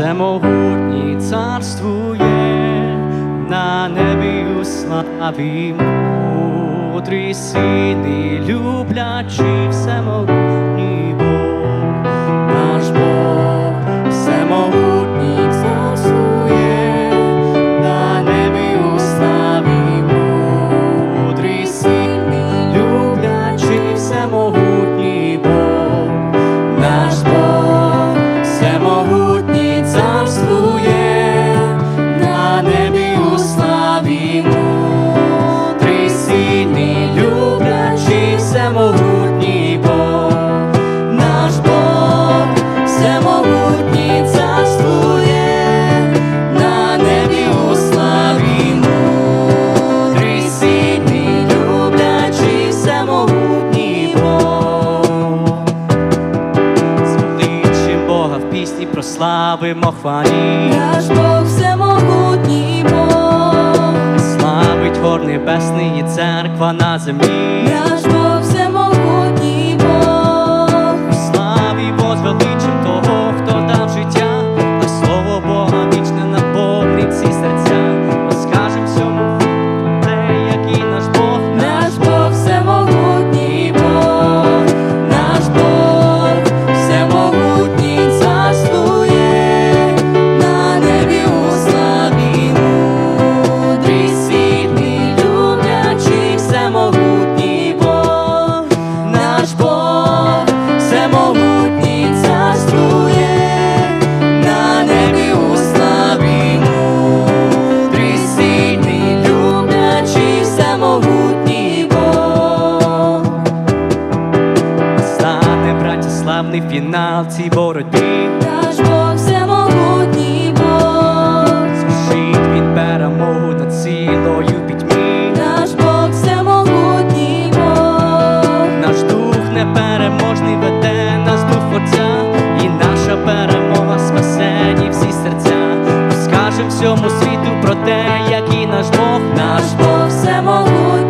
всемогутній царствує на небі у славі мудрий син і люблячий. славимо хвалі, наш Бог всемогутній Бог, славить вор небесний і церква на землі. Наш Бог Бог всемогутній царствує, на небі у славі трисильний, люблячий всемогутній Бог. Стане братя фінал цій боротьбі. всьому світу про те, який наш Бог, наш Бог всемогутній.